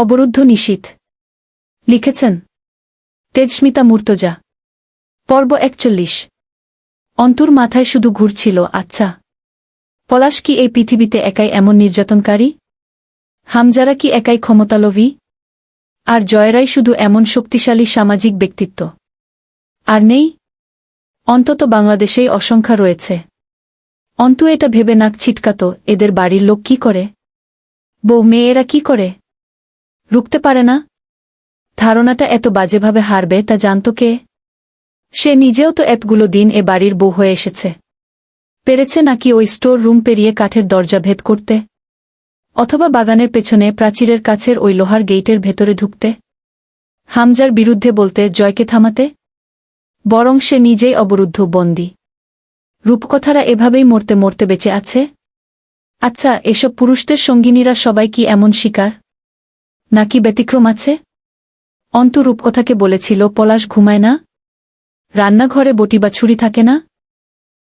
অবরুদ্ধ নিশীথ লিখেছেন, তেজস্মিতা মূর্তজা, পর্ব একচল্লিশ। অন্তুর মাথায় শুধু ঘুরছিল আচ্ছা। পলাশ কি এই পৃথিবীতে একাই এমন নির্যাতনকারী? হামজারা কি একাই ক্ষমতালোভী? আর জয়রাই শুধু এমন শক্তিশালী সামাজিক ব্যক্তিত্ব? আর নেই? অন্তত বাংলাদেশেই অসংখ্যা রয়েছে। অন্তু এটা ভেবে নাক ছিটকাত, এদের বাড়ির লোক কি করে? বউ মেয়েরা কি করে? রুখতে পারে না? ধারণাটা এত বাজেভাবে হারবে তা জানত কে? সে নিজেও তো এতগুলো দিন এ বাড়ির বউ হয়ে এসেছে। পেরেছে নাকি ওই স্টোর রুম পেরিয়ে কাঠের দরজা ভেদ করতে? অথবা বাগানের পেছনে প্রাচীরের কাছের ওই লোহার গেইটের ভেতরে ঢুকতে? হামজার বিরুদ্ধে বলতে জয়কে থামাতে? বরং সে নিজেই অবরুদ্ধ, বন্দী। রূপকথারা এভাবেই মরতে মরতে বেঁচে আছে? আচ্ছা এসব পুরুষদের সঙ্গিনীরা সবাই কি এমন শিকার? নাকি ব্যতিক্রম আছে? অন্তু রূপকথাকে বলেছিল, পলাশ ঘুমায় না? রান্নাঘরে বটি বা ছুরি থাকে না?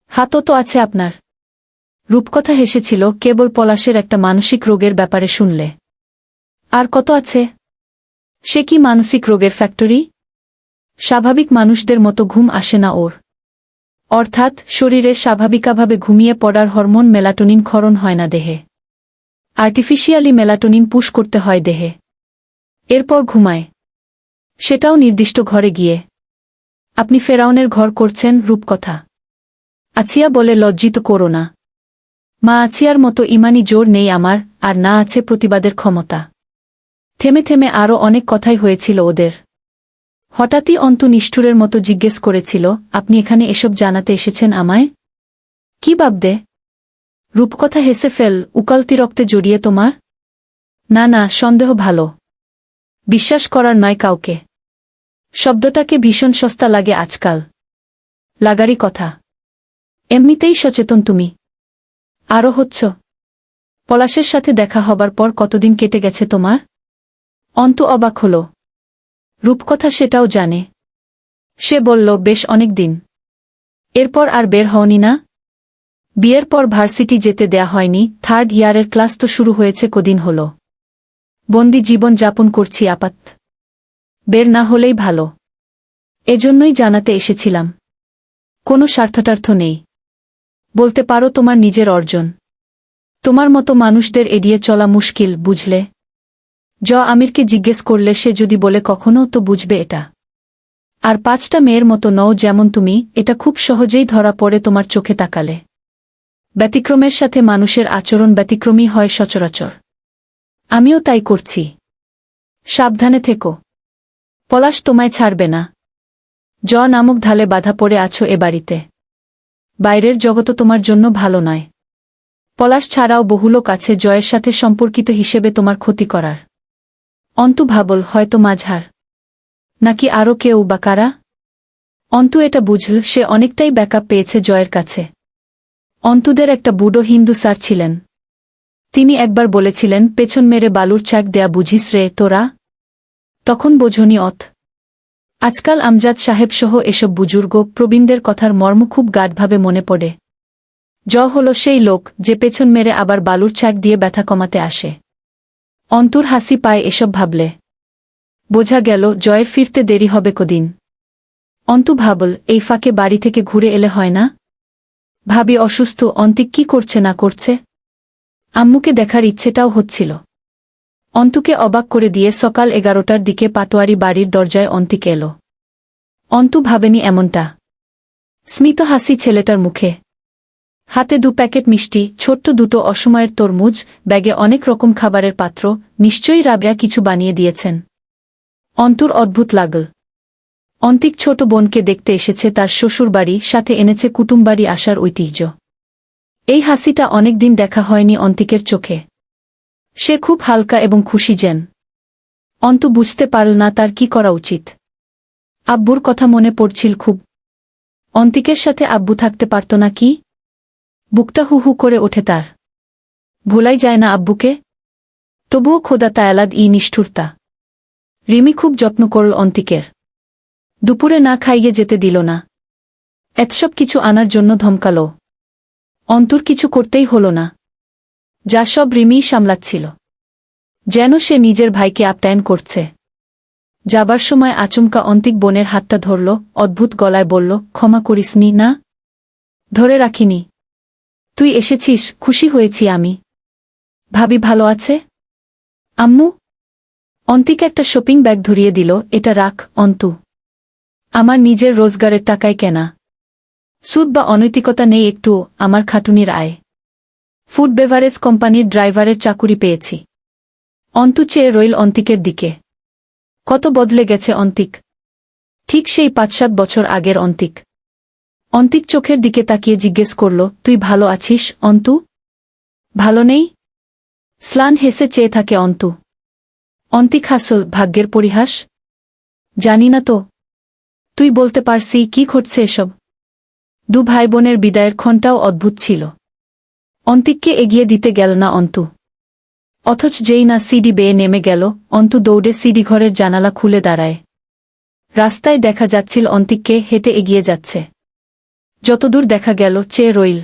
হাতও তো আছে আপনার। রূপকথা হেসেছিল, কেবল পলাশের একটা মানসিক রোগের ব্যাপারে শুনলে। আর কত আছে? সে কি মানসিক রোগের ফ্যাক্টরি? স্বাভাবিক মানুষদের মতো ঘুম আসে না ওর। অর্থাৎ শরীরে স্বাভাবিকভাবে ঘুমিয়ে পড়ার হরমোন মেলাটোনিন ক্ষরণ হয় না দেহে। আর্টিফিশিয়ালি মেলাটোনিন পুশ করতে হয় দেহে। এরপর ঘুমায়। সেটাও নির্দিষ্ট ঘরে গিয়ে। আপনি ফেরাউনের ঘর করছেন রূপকথা। আছিয়া বলে, লজ্জিত করো না। মা আছিয়ার মতো ইমানি জোর নেই আমার, আর না আছে প্রতিবাদের ক্ষমতা। থেমে থেমে আরও অনেক কথাই হয়েছিল ওদের। হঠাৎই অন্তু নিষ্ঠুরের মতো জিজ্ঞেস করেছিল, আপনি এখানে এসব জানাতে এসেছেন আমায়? কি ভাবদে? রূপকথা হেসে ফেল, উকালতি রক্তে জড়িয়ে তোমার? না না, সন্দেহ ভালো। বিশ্বাস করার নয় কাউকে। শব্দটাকে ভীষণ সস্তা লাগে আজকাল। লাগারই কথা। এমনিতেই সচেতন তুমি। আরও হচ্ছ। পলাশের সাথে দেখা হবার পর কতদিন কেটে গেছে তোমার? অন্ত অবাক হল। রূপকথা সেটাও জানে। সে বলল, বেশ অনেক দিন। এরপর আর বের হওনি না? বিয়ের পর ভার্সিটি যেতে দেয়া হয়নি, থার্ড ইয়ারের ক্লাস তো শুরু হয়েছে কদিন হল। বন্দি জীবন যাপন করছি আপাত। বের না হলেই ভালো। এজন্যই জানাতে এসেছিলাম। কোনো স্বার্থটার্থ নেই। বলতে পারো তোমার নিজের অর্জন। তোমার মতো মানুষদের এড়িয়ে চলা মুশকিল, বুঝলে? জ আমিরকে জিজ্ঞেস করলে সে যদি বলে, কখনো তো বুঝবে এটা? আর পাঁচটা মেয়ের মতো নও যেমন তুমি, এটা খুব সহজেই ধরা পড়ে তোমার চোখে তাকালে। ব্যতিক্রমের সাথে মানুষের আচরণ ব্যতিক্রমী হয় সচরাচর। আমিও তাই করছি। সাবধানে থেকো। পলাশ তোমায় ছাড়বে না। জ নামক ঢালে বাধা পড়ে আছো এ বাড়িতে। বাইরের জগত তোমার জন্য ভালো নয়। পলাশ ছাড়াও বহু লোক আছে জয়ের সাথে সম্পর্কিত হিসেবে তোমার ক্ষতি করার। অন্তু ভাবল, হয়তো মাঝহার। নাকি আরও কেউ বা কারা? অন্তু এটা বুঝল, সে অনেকটাই ব্যাকআপ পেয়েছে জয়ের কাছে। অন্তুদের একটা বুড়ো হিন্দু স্যার ছিলেন। তিনি একবার বলেছিলেন, পেছন মেরে বালুর চাক দেয়া বুঝিস রে, তোরা? তখন বোঝনি অথ, আজকাল আমজাদ সাহেব সহ এসব বুজুর্গ প্রবীণদের কথার মর্ম খুব গাঢ়ভাবে মনে পড়ে। জ হল সেই লোক যে পেছন মেরে আবার বালুর চাক দিয়ে ব্যথা কমাতে আসে। অন্তুর হাসি পায় এসব ভাবলে। বোঝা গেল, জয়ের ফিরতে দেরি হবে কদিন। অন্তু ভাবল, এই ফাঁকে বাড়ি থেকে ঘুরে এলে হয় না? ভাবি অসুস্থ, অন্তিক কি করছে না করছে? আম্মুকে দেখার ইচ্ছেটাও হচ্ছিল। অন্তুকে অবাক করে দিয়ে সকাল এগারোটার দিকে পাটোয়ারি বাড়ির দরজায় অন্তিক এল। অন্তু ভাবেনি এমনটা। স্মিত হাসি ছেলেটার মুখে। হাতে দু প্যাকেট মিষ্টি, ছোট্ট দুটো অসময়ের তরমুজ, ব্যাগে অনেক রকম খাবারের পাত্র, নিশ্চয়ই রাবেয়া কিছু বানিয়ে দিয়েছেন। অন্তুর অদ্ভুত লাগল। অন্তিক ছোট বোনকে দেখতে এসেছে তার শ্বশুরবাড়ি, সাথে এনেছে কুটুমবাড়ি আসার ঐতিহ্য। এই হাসিটা অনেকদিন দেখা হয়নি অন্তিকের চোখে। সে খুব হালকা এবং খুশি যেন। অন্তু বুঝতে পারল না তার কি করা উচিত। আব্বুর কথা মনে পড়ছিল খুব। অন্তিকের সাথে আব্বু থাকতে পারত না কি? বুকটা হু হু করে ওঠে তার। ভোলাই যায় না আব্বুকে? তবুও খোদা তায়ালাদ ই নিষ্ঠুরতা। রিমি খুব যত্ন করল অন্তিকের। দুপুরে না খাইয়ে যেতে দিল না। এতসব কিছু আনার জন্য ধমকালো। অন্তুর কিছু করতেই হল না। যা সব রিমিই সামলাচ্ছিল। যেন সে নিজের ভাইকে আপ্যায়ন করছে। যাবার সময় আচমকা অন্তিক বোনের হাতটা ধরল, অদ্ভুত গলায় বলল, ক্ষমা করিসনি না? ধরে রাখিনি। তুই এসেছিস, খুশি হয়েছি আমি। ভাবি ভালো আছে? আম্মু? অন্তিক একটা শপিং ব্যাগ ধরিয়ে দিল, এটা রাখ, অন্তু। আমার নিজের রোজগারের টাকায় কেনা। সুদ বা অনৈতিকতা নেই একটু, আমার খাটুনির আয়। ফুড বেভারেজ কোম্পানির ড্রাইভারের চাকুরি পেয়েছি। অন্তু চেয়ে রইল অন্তিকের দিকে। কত বদলে গেছে অন্তিক। ঠিক সেই পাঁচ সাত বছর আগের অন্তিক। অন্তিক চোখের দিকে তাকিয়ে জিজ্ঞেস করল, তুই ভালো আছিস, অন্তু? ভালো নেই? স্লান হেসে চেয়ে থাকে অন্তু। অন্তিক হাসল, ভাগ্যের পরিহাস? জানি না তো। তুই বলতে পারছি কি ঘটছে এসব? দু ভাই বোনের বিদায়ের ক্ষণটাও অদ্ভুত ছিল। অন্তিককে এগিয়ে দিতে গেল না অন্তু। অথচ যেই না সিডি বেয়ে নেমে গেল, অন্তু দৌড়ে সিডি ঘরের জানালা খুলে দাঁড়ায়। রাস্তায় দেখা যাচ্ছিল অন্তিককে হেঁটে এগিয়ে যাচ্ছে। যতদূর দেখা গেল চেয়ে রইল।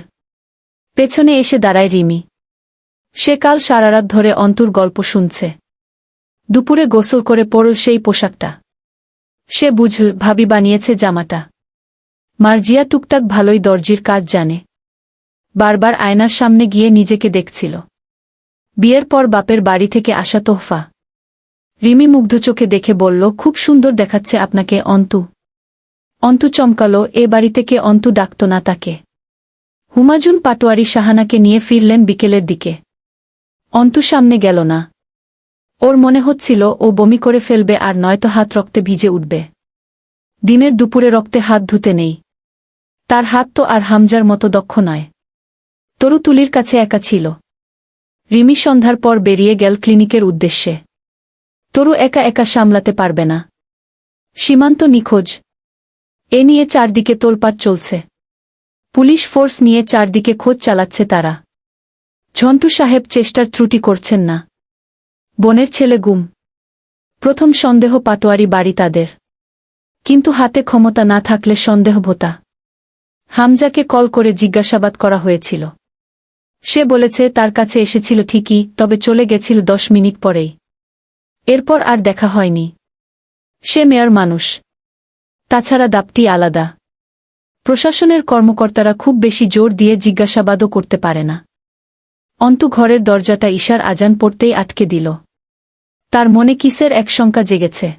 পেছনে এসে দাঁড়ায় রিমি। সে কাল সারারাত ধরে অন্তুর গল্প শুনছে। দুপুরে গোসল করে পড়ল সেই পোশাকটা। সে বুঝল, ভাবি বানিয়েছে জামাটা। মার্জিয়া টুকটাক ভালোই দর্জির কাজ জানে। বারবার আয়নার সামনে গিয়ে নিজেকে দেখছিল। বিয়ের পর বাপের বাড়ি থেকে আসা তোহফা। রিমি মুগ্ধ চোখে দেখে বলল, খুব সুন্দর দেখাচ্ছে আপনাকে, অন্তু। অন্তু চমকালো, এ বাড়িতে কে অন্তু ডাকত না তাকে? হুমাজুন পাটোয়ারি সাহানাকে নিয়ে ফিরলেন বিকেলের দিকে। অন্তু সামনে গেল না। ওর মনে হচ্ছিল, ও বমি করে ফেলবে আর নয়তো হাত রক্তে ভিজে উঠবে। দিনের দুপুরে রক্তে হাত ধুতে নেই। তার হাত তো আর হামজার মতো দক্ষ নয়। তরু তুলির কাছে একা ছিল। রিমি সন্ধ্যার পর বেরিয়ে গেল ক্লিনিকের উদ্দেশ্যে। তরু একা একা সামলাতে পারবে না। সীমান্ত নিখোঁজ। এ নিয়ে চারদিকে তোলপাট চলছে। পুলিশ ফোর্স নিয়ে চারদিকে খোঁজ চালাচ্ছে তারা। ঝন্টু সাহেব চেষ্টার ত্রুটি করছেন না। বোনের ছেলে গুম। প্রথম সন্দেহ পাটোয়ারি বাড়ি তাদের। কিন্তু হাতে ক্ষমতা না থাকলে সন্দেহ ভোতা হামজাকে কল করে জিজ্ঞাসাবাদ করা হয়েছিল। সে বলেছে, তার কাছে এসেছিল ঠিকই, তবে চলে গেছিল দশ মিনিট পরেই। এরপর আর দেখা হয়নি। সে মেয়র মানুষ। তাছাড়া দাপটি আলাদা। প্রশাসনের কর্মকর্তারা খুব বেশি জোর দিয়ে জিজ্ঞাসাবাদও করতে পারে না। অন্তু ঘরের দরজাটা ঈশার আজান পড়তেই আটকে দিল। তার মনে কিসের এক শঙ্কা জেগেছে।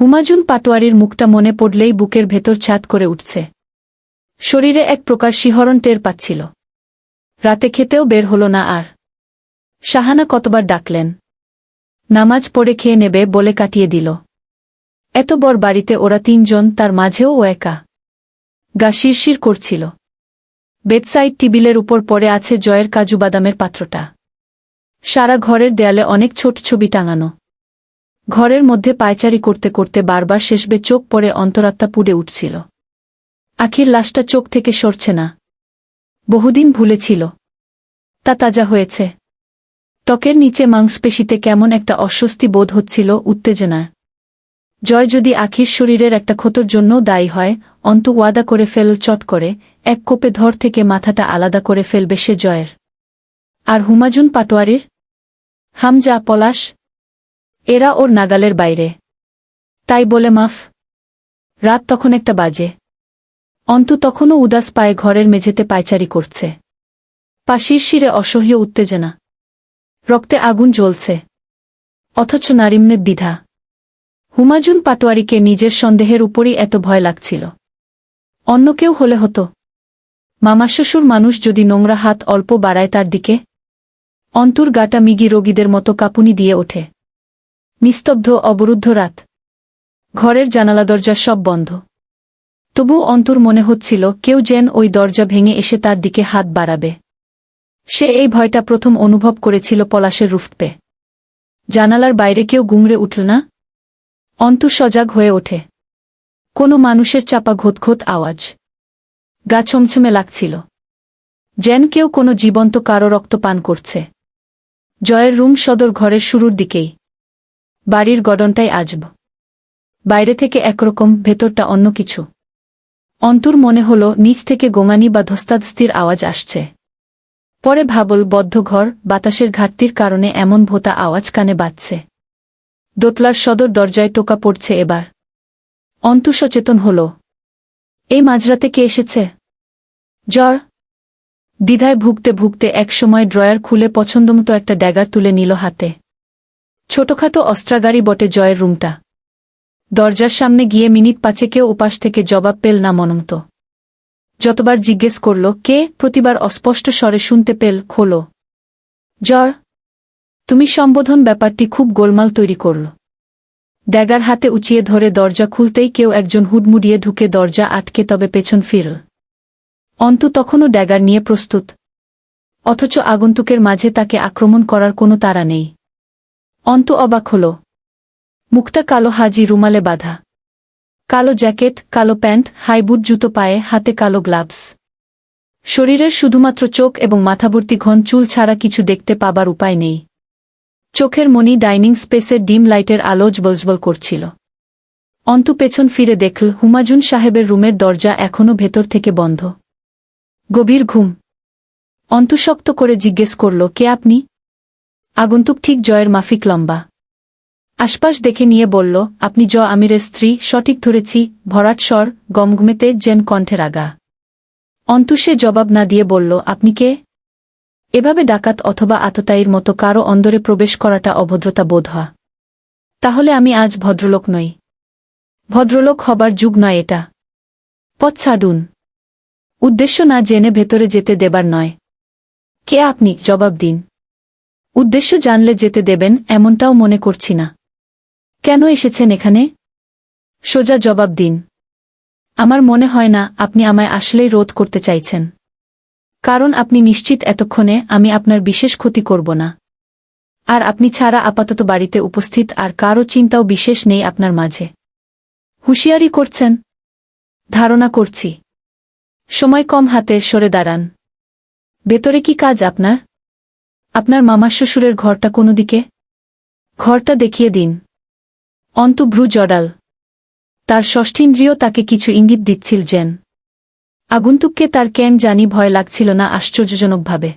হুমাজুন পাটোয়ারির মুখটা মনে পড়লেই বুকের ভেতর ছাদ করে উঠছে। শরীরে এক প্রকার শিহরণ টের পাচ্ছিল। রাতে খেতেও বের হল না আর। সাহানা কতবার ডাকলেন। নামাজ পড়ে খেয়ে নেবে বলে কাটিয়ে দিল। এত বড় বাড়িতে ওরা তিনজন, তার মাঝেও ও একা। গা শিরশির করছিল। বেডসাইড টিবিলের উপর পড়ে আছে জয়ের কাজু বাদামের পাত্রটা। সারা ঘরের দেয়ালে অনেক ছোট ছবি টাঙানো। ঘরের মধ্যে পায়চারি করতে করতে বারবার শেষবে চোখ পড়ে অন্তরাত্মা পুড়ে উঠছিল। আখির লাশটা চোখ থেকে সরছে না। বহুদিন ভুলেছিল তা তাজা হয়েছে। ত্বকের নিচে মাংসপেশিতে কেমন একটা অস্বস্তি বোধ হচ্ছিল, উত্তেজনা। জয় যদি আখির শরীরের একটা ক্ষতর জন্য দায়ী হয়, অন্তু ওয়াদা করে ফেল, চট করে, এক কোপে ধর থেকে মাথাটা আলাদা করে ফেলবে সে জয়ের। আর হুমাজুন পাটোয়ারির? হামজা পলাশ। এরা ওর নাগালের বাইরে। তাই বলে মাফ। রাত তখন একটা বাজে। অন্তু তখনও উদাস পায়ে ঘরের মেঝেতে পায়চারি করছে। পাশির শিরে অসহ্য উত্তেজনা। রক্তে আগুন জ্বলছে। অথচ নারিম্নের দ্বিধা। হুমাজুন পাটোয়ারিকে নিজের সন্দেহের উপরই এত ভয় লাগছিল। অন্য কেউ হলে হতো। মামাশ্বশুর মানুষ যদি নোংরা হাত অল্প বাড়ায় তার দিকে। অন্তুর গাটা মিগি রোগীদের মতো কাপুনি দিয়ে ওঠে। নিস্তব্ধ, অবরুদ্ধ রাত। ঘরের জানালা দরজা সব বন্ধ। তবু অন্তর মনে হচ্ছিল, কেউ যেন ওই দরজা ভেঙে এসে তার দিকে হাত বাড়াবে। সে এই ভয়টা প্রথম অনুভব করেছিল পলাশের রুফটপে। জানালার বাইরে কেউ গুমড়ে উঠল না? অন্তু সজাগ হয়ে ওঠে। কোনো মানুষের চাপা ঘোতঘোত আওয়াজ। গা ছমছমে লাগছিল। যেন কেউ কোনো জীবন্ত কারও রক্ত পান করছে। জয়ের রুম সদর ঘরের শুরুর দিকেই। বাড়ির গডনটাই আজব। বাইরে থেকে একরকম, ভেতরটা অন্য কিছু। অন্তুর মনে হল, নিচ থেকে গোঙানি বা ধস্তাধস্তির আওয়াজ আসছে। পরে ভাবল, বদ্ধ ঘর, বাতাসের ঘাটতির কারণে এমন ভোতা আওয়াজ কানে বাজছে। দোতলার সদর দরজায় টোকা পড়ছে এবার। অন্তু সচেতন হল। এই মাঝরাতে কে এসেছে? জ্বর। দ্বিধায় ভুগতে ভুগতে একসময় ড্রয়ার খুলে পছন্দমতো একটা ড্যাগার তুলে নিল হাতে। ছোটখাটো অস্ত্রাগারি বটে জয়ের রুমটা। দরজার সামনে গিয়ে মিনিট পাঁচেকেও ওপাশ থেকে জবাব পেল না মনন্ত যতবার জিজ্ঞেস করল, কে? প্রতিবার অস্পষ্ট স্বরে শুনতে পেল, খোলো। জ্বর? তুমি সম্বোধন ব্যাপারটি খুব গোলমাল তৈরি করল। ড্যাগার হাতে উঁচিয়ে ধরে দরজা খুলতেই কেউ একজন হুডমুড়িয়ে ঢুকে দরজা আটকে তবে পেছন ফিরল। অন্তু তখনও ড্যাগার নিয়ে প্রস্তুত? অথচ আগন্তুকের মাঝে তাকে আক্রমণ করার কোনো তাড়া নেই। অন্তু অবাক হল। মুখটা কালো হাজি রুমালে বাঁধা। কালো জ্যাকেট, কালো প্যান্ট, হাইবুট জুতো পায়ে, হাতে কালো গ্লাভস। শরীরের শুধুমাত্র চোখ এবং মাথাভর্তি ঘন চুল ছাড়া কিছু দেখতে পাবার উপায় নেই। চোখের মনি ডাইনিং স্পেসের ডিম লাইটের আলোজ বলজবল করছিল। অন্তু পেছন ফিরে দেখল হুমাজুন সাহেবের রুমের দরজা এখনও ভেতর থেকে বন্ধ। গভীর ঘুম। অন্তু শক্ত করে জিজ্ঞেস করল, কে আপনি? আগন্তুক ঠিক জয়ের মাফিক লম্বা। আশপাশ দেখে নিয়ে বলল, আপনি জ আমিরের স্ত্রী, সঠিক ধরেছি, ভরাট স্বর, গমগমেতে জেন কণ্ঠের আগা অন্তুষে জবাব না দিয়ে বলল, আপনি কে? এভাবে ডাকাত অথবা আততায়ীর মতো কারও অন্দরে প্রবেশ করাটা অভদ্রতা বোধ হয়। তাহলে আমি আজ ভদ্রলোক নই। ভদ্রলোক হবার যুগ নয় এটা। পথ উদ্দেশ্য না জেনে ভেতরে যেতে দেবার নয়। কে আপনি? জবাব দিন। উদ্দেশ্য জানলে যেতে দেবেন, এমনটাও মনে করছি না। কেন এসেছেন এখানে? সোজা জবাব দিন। আমার মনে হয় না আপনি আমায় আসলেই রোধ করতে চাইছেন। কারণ আপনি নিশ্চিত এতক্ষণে আমি আপনার বিশেষ ক্ষতি করব না। আর আপনি ছাড়া আপাতত বাড়িতে উপস্থিত আর কারও চিন্তাও বিশেষ নেই আপনার মাঝে। হুঁশিয়ারি করছেন? ধারণা করছি। সময় কম হাতে সরে দাঁড়ান। ভেতরে কি কাজ আপনার? আপনার মামার শ্বশুরের ঘরটা কোনো দিকে ঘরটা দেখিয়ে দিন। অন্তু ভ্রু জডাল তার ষষ্ঠীন্দ্রিয় তাকে কিছু ইঙ্গিত দিচ্ছিল যেন। আগন্তুককে তার ক্যাং জানি ভয় লাগছিল না আশ্চর্যজনকভাবে।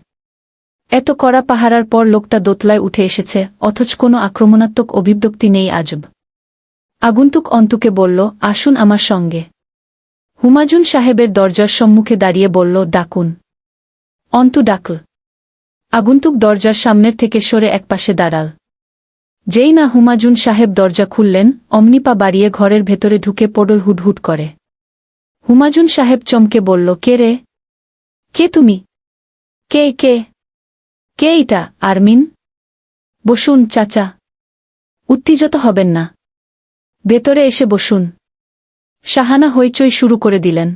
এত কড়া পাহারার পর লোকটা দোতলায় উঠে এসেছে, অথচ কোনো আক্রমণাত্মক অভিব্যক্তি নেই আজব। আগন্তুক অন্তুকে বলল, আসুন আমার সঙ্গে। হুমাজুন সাহেবের দরজার সম্মুখে দাঁড়িয়ে বলল, ডাকুন। অন্তু ডাকল। আগন্তুক দরজার সামনের থেকে সরে একপাশে দাঁড়াল। যেই না হুমাজুন সাহেব দরজা খুললেন, অমনিপা বাড়িয়ে ঘরের ভেতরে ঢুকে পডল হুডহুড করে। হুমাজুন সাহেব চমকে বলল, কে রে? কে তুমি? কে কে? কে এটা আরমিন? বসুন, চাচা। উত্তেজিত হবেন না। ভেতরে এসে বসুন। শাহানা হইচই শুরু করে দিলেন।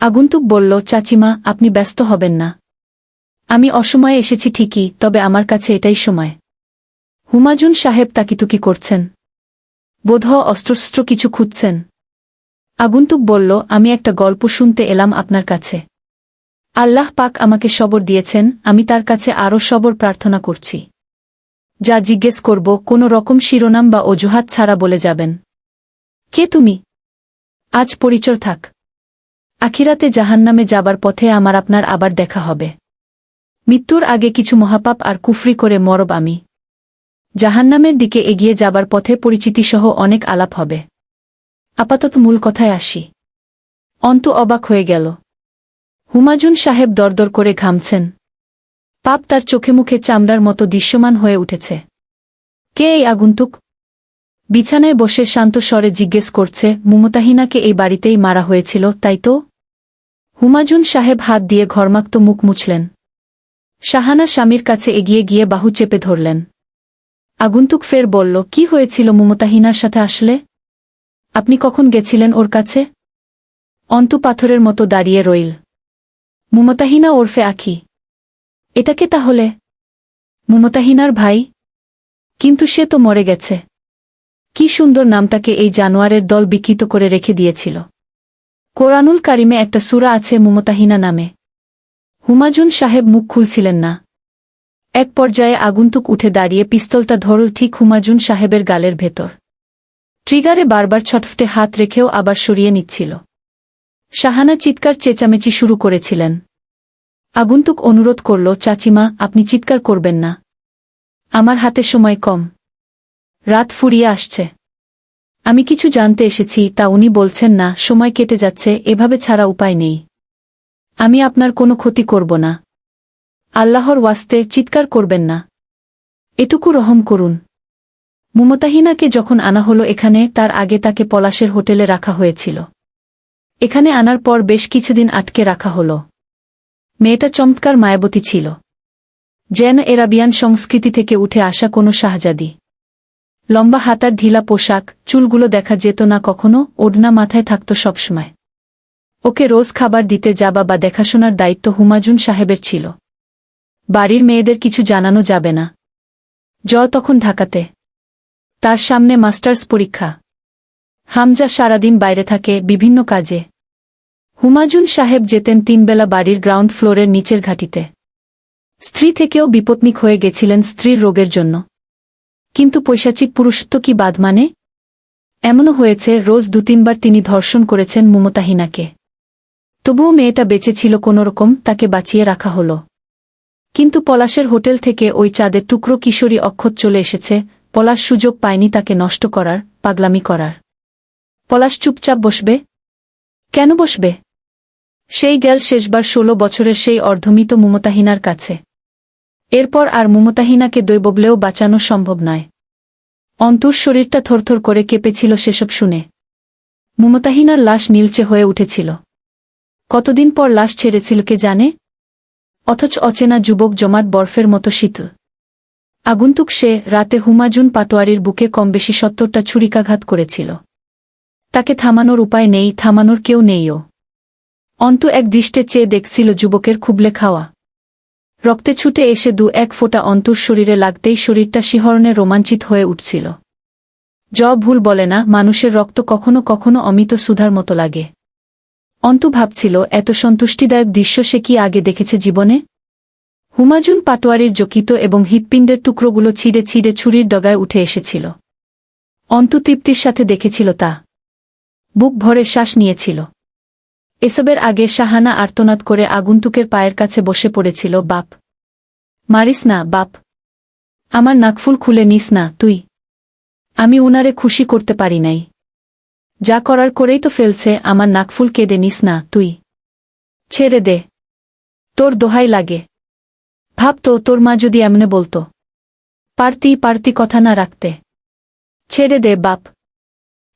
আগন্তুক বলল, চাচিমা, আপনি ব্যস্ত হবেন না। আমি অসময়ে এসেছি ঠিকই, তবে আমার কাছে এটাই সময়। হুমাজুন সাহেব তাকিতুকি করছেন। বোধহ অস্ত্রশস্ত্র কিছু খুঁজছেন। আগন্তুক বলল, আমি একটা গল্প শুনতে এলাম আপনার কাছে। আল্লাহ পাক আমাকে সবর দিয়েছেন, আমি তার কাছে আরও সবর প্রার্থনা করছি। যা জিজ্ঞেস করব, কোনো রকম শিরোনাম বা অজুহাত ছাড়া বলে যাবেন। কে তুমি? আজ পরিচয় থাক। আখিরাতে জাহান্নামে যাবার পথে আমার আপনার আবার দেখা হবে। মৃত্যুর আগে কিছু মহাপাপ আর কুফরি করে মরব আমি। জাহান্নামের দিকে এগিয়ে যাবার পথে পরিচিতিসহ অনেক আলাপ হবে। আপাতত মূল কথায় আসি। অন্ত অবাক হয়ে গেল। হুমাজুন সাহেব দরদর করে ঘামছেন। পাপ তার চোখে মুখে চামড়ার মতো দৃশ্যমান হয়ে উঠেছে। কে এই আগন্তুক? বিছানায় বসে শান্ত স্বরে জিজ্ঞেস করছে, মুমতাহিনাকে এই বাড়িতেই মারা হয়েছিল, তাই তো? হুমাজুন সাহেব হাত দিয়ে ঘরমাক্ত মুখ মুছলেন। শাহানা স্বামীর কাছে এগিয়ে গিয়ে বাহু চেপে ধরলেন। আগন্তুক ফের বলল, কি হয়েছিল মুমতাহিনার সাথে আসলে? আপনি কখন গেছিলেন ওর কাছে? অন্তু পাথরের মতো দাঁড়িয়ে রইল। মুমতাহিনা ওরফে আখি। এটাকে তাহলে? মুমতাহিনার ভাই। কিন্তু সে তো মরে গেছে। কি সুন্দর নামটাকে এই জানোয়ারের দল বিকৃত করে রেখে দিয়েছিল। কোরআনুল কারিমে একটা সুরা আছে মুমতাহিনা নামে। হুমাজুন সাহেব মুখ খুলছিলেন না। এক পর্যায়ে আগন্তুক উঠে দাঁড়িয়ে পিস্তলটা ধরল ঠিক হুমাজুন সাহেবের গালের ভেতর। ট্রিগারে বারবার ছটফটে হাত রেখেও আবার সরিয়ে নিচ্ছিল। শাহানা চিৎকার চেঁচামেচি শুরু করেছিলেন। আগন্তুক অনুরোধ করল, চাচিমা, আপনি চিৎকার করবেন না। আমার হাতে সময় কম। রাত ফুরিয়ে আসছে। আমি কিছু জানতে এসেছি, তা উনি বলছেন না, সময় কেটে যাচ্ছে, এভাবে ছাড়া উপায় নেই। আমি আপনার কোনো ক্ষতি করব না। আল্লাহর ওয়াস্তে চিৎকার করবেন না। এটুকু রহম করুন। মুমতাহিনাকে যখন আনা হলো এখানে, তার আগে তাকে পলাশের হোটেলে রাখা হয়েছিল। এখানে আনার পর বেশ কিছুদিন আটকে রাখা হল। মেয়েটা চমৎকার মায়াবতী ছিল। যেন এরাবিয়ান সংস্কৃতি থেকে উঠে আসা কোনো শাহজাদি। লম্বা হাতার ঢিলা পোশাক, চুলগুলো দেখা যেত না কখনো, ওড়না মাথায় থাকত সবসময়। ওকে রোজ খাবার দিতে যাবা বা দেখাশোনার দায়িত্ব হুমাজুন সাহেবের ছিল। বাড়ির মেয়েদের কিছু জানানো যাবে না। জ তখন ঢাকাতে। তার সামনে মাস্টার্স পরীক্ষা। হামজা সারাদিন বাইরে থাকে বিভিন্ন কাজে। হুমাজুন সাহেব যেতেন তিনবেলা বাড়ির গ্রাউন্ড ফ্লোরের নিচের ঘাটিতে। স্ত্রী থেকেও বিপত্নিক হয়ে গেছিলেন স্ত্রীর রোগের জন্য। কিন্তু পৈশাচিক পুরুষত্ব কি বাদ মানে? এমনও হয়েছে, রোজ দু তিনবার তিনি ধর্ষণ করেছেন মমতাহিনাকে তবুও মেয়েটা বেঁচে ছিল কোনোরকম, তাকে বাঁচিয়ে রাখা হল। কিন্তু পলাশের হোটেল থেকে ওই চাঁদের টুকরো কিশোরী অক্ষত চলে এসেছে, পলাশ সুযোগ পায়নি তাকে নষ্ট করার, পাগলামি করার। পলাশ চুপচাপ বসবে? কেন বসবে? সেই গেল শেষবার ষোলো বছরের সেই অর্ধমিত মমতাহিনার কাছে। এরপর আর মমতাহিনাকে দৈববলেও বাঁচানো সম্ভব নয়। অন্তর শরীরটা থরথর করে কেঁপেছিল সেসব শুনে। মমতাহিনার লাশ নীলচে হয়ে উঠেছিল। কতদিন পর লাশ ছেড়েছিল কে জানে? অথচ অচেনা যুবক জমাট বরফের মতো শীতল। আগন্তুক সে রাতে হুমাজুন পাটোয়ারির বুকে কম বেশি সত্তরটা ছুরিকাঘাত করেছিল। তাকে থামানোর উপায় নেই, থামানোর কেউ নেইও। অন্ত এক দৃষ্টে চেয়ে দেখছিল যুবকের খুবলে খাওয়া। রক্তে ছুটে এসে দু এক ফোঁটা অন্তর শরীরে লাগতেই শরীরটা শিহরণে রোমাঞ্চিত হয়ে উঠছিল। জ ভুল বলে না, মানুষের রক্ত কখনো কখনো অমিত সুধার মতো লাগে। অন্তু ভাবছিল, এত সন্তুষ্টিদায়ক দৃশ্য সে কি আগে দেখেছে জীবনে? হুমাজুন পাটোয়ারির জকিত এবং হৃৎপিণ্ডের টুকরোগুলো ছিঁড়ে ছিঁড়ে ছুরির ডগায় উঠে এসেছিল। অন্তু তৃপ্তির সাথে দেখেছিল তা। বুক ভরে শ্বাস নিয়েছিল। এসবের আগে শাহানা আর্তনাদ করে আগন্তুকের পায়ের কাছে বসে পড়েছিল, বাপ। মারিস না, বাপ। আমার নাকফুল খুলে নিস না, তুই। আমি উনারে খুশি করতে পারি নাই। যা করার করেই তো ফেলছে, আমার নাকফুল কেঁদে নিস না, তুই। ছেড়ে দে। তোর দোহাই লাগে। ভাবতো তোর মা যদি এমনে বলতো। পারতি পারতি কথা না রাখতে। ছেড়ে দে, বাপ।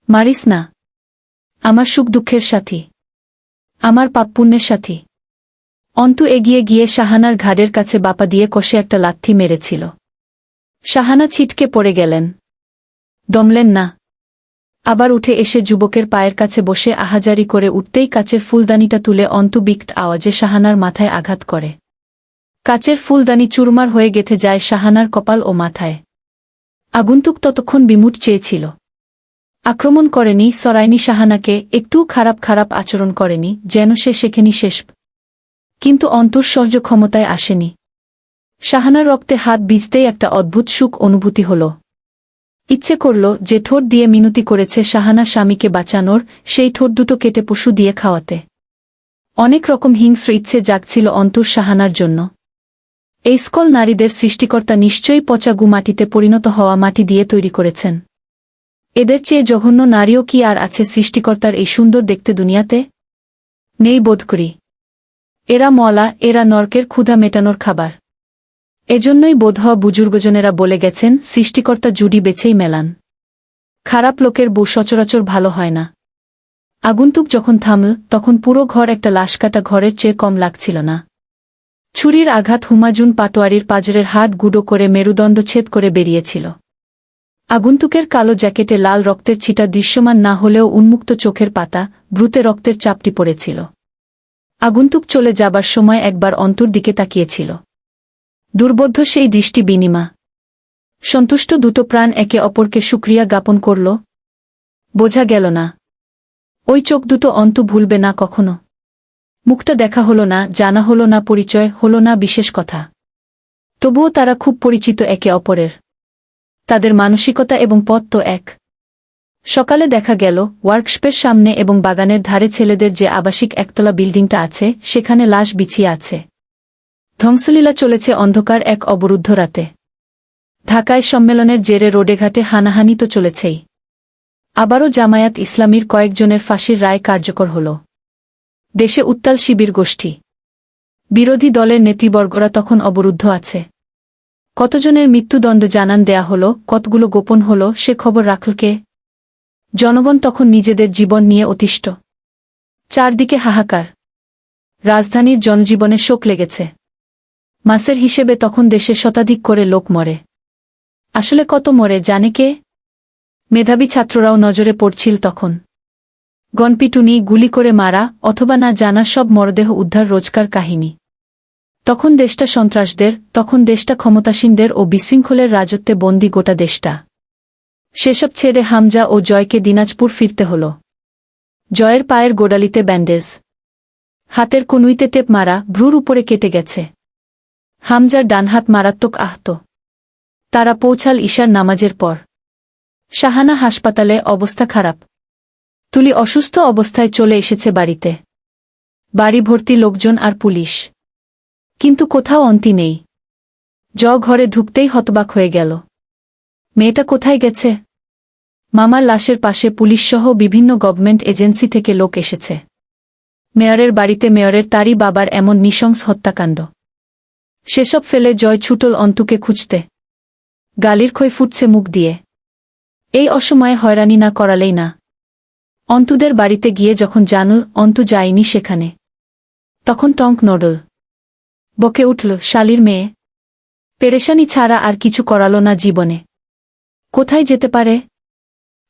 মারিস না। আমার সুখ দুঃখের সাথী। আমার পাপপুণ্যের সাথী। অন্তু এগিয়ে গিয়ে শাহানার ঘাড়ের কাছে বাপা দিয়ে কষে একটা লাথি মেরেছিল। শাহানা ছিটকে পড়ে গেলেন। দমলেন না। আবার উঠে এসে যুবকের পায়ের কাছে বসে আহাজারি করে উঠতেই কাচের ফুলদানিটা তুলে অন্তুবিক্ত আওয়াজে শাহানার মাথায় আঘাত করে। কাচের ফুলদানি চুরমার হয়ে গেথে যায় শাহানার কপাল ও মাথায়। আগন্তুক ততক্ষণ বিমুট চেয়েছিল। আক্রমণ করেনি সরাইনি শাহানাকে একটু খারাপ খারাপ আচরণ করেনি, যেন সে শেখেনি শেষ। কিন্তু অন্তর সহজ ক্ষমতায় আসেনি। শাহানার রক্তে হাত বিজতেই একটা অদ্ভুত সুখ অনুভূতি হল। ইচ্ছে করল যে ঠোঁট দিয়ে মিনতি করেছে শাহানা স্বামীকে বাঁচানোর, সেই ঠোঁট দুটো কেটে পশু দিয়ে খাওয়াতে। অনেক রকম হিংস্র ইচ্ছে জাগছিল অন্তর শাহানার জন্য। এই স্কল নারীদের সৃষ্টিকর্তা নিশ্চয়ই পচা গু মাটিতে পরিণত হওয়া মাটি দিয়ে তৈরি করেছেন। এদের চেয়ে জঘন্য নারীও কি আর আছে সৃষ্টিকর্তার এই সুন্দর দেখতে দুনিয়াতে? নেই বোধ করি। এরা মলা, এরা নরকের ক্ষুধা মেটানোর খাবার। এজন্যই বোধ বুজুর্গজনেরা বলে গেছেন, সৃষ্টিকর্তা জুডি বেছেই মেলান। খারাপ লোকের বউ সচরাচর ভালো হয় না। আগন্তুক যখন থামল, তখন পুরো ঘর একটা লাশ কাটা ঘরের চেয়ে কম লাগছিল না। ছুরির আঘাত হুমাজুন পাটোয়ারির পাজরের হাট গুঁড়ো করে মেরুদণ্ড ছেদ করে বেরিয়েছিল। আগন্তুকের কালো জ্যাকেটে লাল রক্তের ছিটা দৃশ্যমান না হলেও উন্মুক্ত চোখের পাতা, ব্রুতে রক্তের চাপটি পড়েছিল। আগন্তুক চলে যাবার সময় একবার অন্তর দিকে তাকিয়েছিল। দুর্বোধ্য সেই দৃষ্টি বিনিমা। সন্তুষ্ট দুটো প্রাণ একে অপরকে সুক্রিয়া জ্ঞাপন করল। বোঝা গেল না। ওই চোখ দুটো অন্ত ভুলবে না কখনো। মুখটা দেখা হলো না, জানা হলো না পরিচয়, হলো না বিশেষ কথা। তবুও তারা খুব পরিচিত একে অপরের। তাদের মানসিকতা এবং পথ তো এক। সকালে দেখা গেল, ওয়ার্কশপের সামনে এবং বাগানের ধারে ছেলেদের যে আবাসিক একতলা বিল্ডিংটা আছে, সেখানে লাশ বিছিয়ে আছে। ধ্বংসলীলা চলেছে অন্ধকার এক অবরুদ্ধ রাতে। ঢাকায় সম্মেলনের জেরে রোডেঘাটে হানাহানি তো চলেছেই। আবারও জামায়াত ইসলামীর কয়েকজনের ফাঁসির রায় কার্যকর হল। দেশে উত্তাল শিবির গোষ্ঠী। বিরোধী দলের নেতৃবর্গরা তখন অবরুদ্ধ আছে। কতজনের মৃত্যুদণ্ড জানান দেয়া হল, কতগুলো গোপন হল, সে খবর রাখল কে? জনগণ তখন নিজেদের জীবন নিয়ে অতিষ্ঠ। চারদিকে হাহাকার। রাজধানীর জনজীবনে শোক লেগেছে। মাসের হিসেবে তখন দেশে শতাধিক করে লোক মরে। আসলে কত মরে, জানে কে? মেধাবী ছাত্ররাও নজরে পড়ছিল তখন। গনপিটুনি গুলি করে মারা, অথবা না জানা সব মরদেহ উদ্ধার রোজকার কাহিনী। তখন দেশটা সন্ত্রাসদের, তখন দেশটা ক্ষমতাসীনদের ও বিশৃঙ্খলের রাজত্বে বন্দি গোটা দেশটা। সেসব ছেড়ে হামজা ও জয়কে দিনাজপুর ফিরতে হল। জয়ের পায়ের গোডালিতে ব্যান্ডেজ। হাতের কনুইতে টেপ মারা, ভ্রুর উপরে কেটে গেছে। হামজার ডানহাত মারাত্মক আহত। তারা পৌঁছাল ঈশার নামাজের পর। শাহানা হাসপাতালে অবস্থা খারাপ। তুলি অসুস্থ অবস্থায় চলে এসেছে বাড়িতে। বাড়ি ভর্তি লোকজন আর পুলিশ। কিন্তু কোথাও অন্তি নেই। জ ঘরে ঢুকতেই হতবাক হয়ে গেল। মেয়েটা কোথায় গেছে? মামার লাশের পাশে পুলিশসহ বিভিন্ন গভর্নমেন্ট এজেন্সি থেকে লোক এসেছে। মেয়রের বাড়িতে মেয়রের তারই বাবার এমন নৃশংস হত্যাকাণ্ড। সেসব ফেলে জয় ছুটল অন্তুকে খুঁজতে। গালির খই ফুটছে মুখ দিয়ে। এই অসময়ে হয়রানি না করালেই না। অন্তুদের বাড়িতে গিয়ে যখন জানল অন্তু যায়নি সেখানে, তখন টঙ্ক নডল। বকে উঠল, শালির মেয়ে, পেরেশানি ছাড়া আর কিছু করালো না জীবনে। কোথায় যেতে পারে?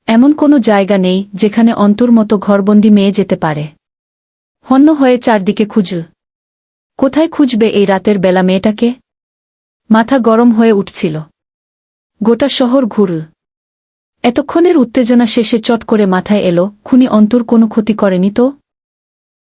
এমন কোনো জায়গা নেই যেখানে অন্তর মতো ঘরবন্দি মেয়ে যেতে পারে। হন্য হয়ে চারদিকে খুঁজল। কোথায় খুঁজবে এই রাতের বেলা মেয়েটাকে? মাথা গরম হয়ে উঠছিল। গোটা শহর ঘুরল। এতক্ষণের উত্তেজনা শেষে চট করে মাথায় এলো, খুনি অন্তর কোনো ক্ষতি করেনি তো?